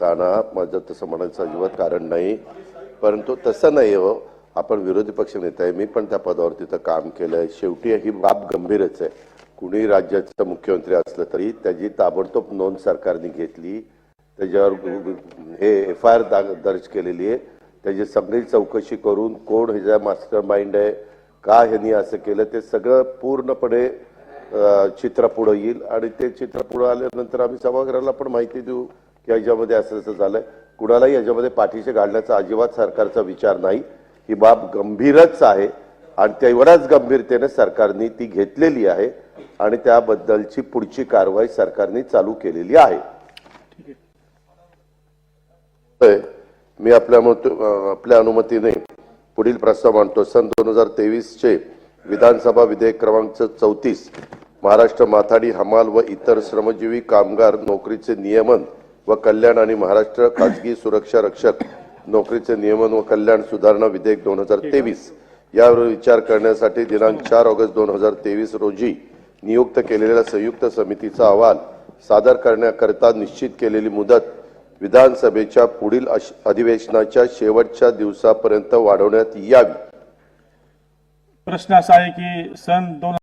काना माझं तसं म्हणायचं अजिबात कारण नाही. परंतु तसं नाही हो. आपण विरोधी पक्ष नेता आहे. मी पण त्या पदावर तिथं काम केलंय. शेवटी ही बाब गंभीरच आहे. कुणी राज्याचं मुख्यमंत्री असलं तरी त्याची ताबडतोब नोंद सरकारने घेतली. त्याच्यावर हे एफ आय आर दर्ज केलेली आहे. त्याची सगळी चौकशी करून कोण ह्याचा मास्टर माइंड आहे का ह्यांनी असं केलं ते सगळं पूर्णपणे चित्र पुढं येईल. आणि ते चित्र पुढं आल्यानंतर आम्ही सभागृहाला पण माहिती देऊ. की याच्यामध्ये असं असं झालंय कुणालाही याच्यामध्ये पाठीशी घालण्याचा अजिबात सरकारचा विचार नाही. ही बाब गंभीरच आहे आणि तेवढ्याच गंभीरतेने सरकारने ती घेतलेली आहे आणि त्याबद्दलची पुढची कारवाई सरकारने चालू केलेली आहे. होय. मी आपल्या मत- आपल्या अनुमतीने पुढील प्रस्ताव मांडतो. सन दोन हजार तेवीस चे विधानसभा विधेयक क्रमांक चौतीस महाराष्ट्र माथाडी हमाल व इतर श्रमजीवी कामगार नोकरीचे नियमन व कल्याण आणि महाराष्ट्र खाजगी सुरक्षा रक्षक नोकरीचे नियमन व कल्याण सुधारणा विधेयक दोन हजार तेवीस यावर विचार करण्यासाठी दिनांक चार ऑगस्ट दोन हजार तेवीस रोजी नियुक्त केलेल्या संयुक्त समितीचा अहवाल सादर करण्याकरिता निश्चित केलेली मुदत विधानसभेच्या पुढील अश- अधिवेशनाच्या शेवटच्या दिवसापर्यंत वाढवण्यात यावी. प्रश्न असा आहे की सन दोन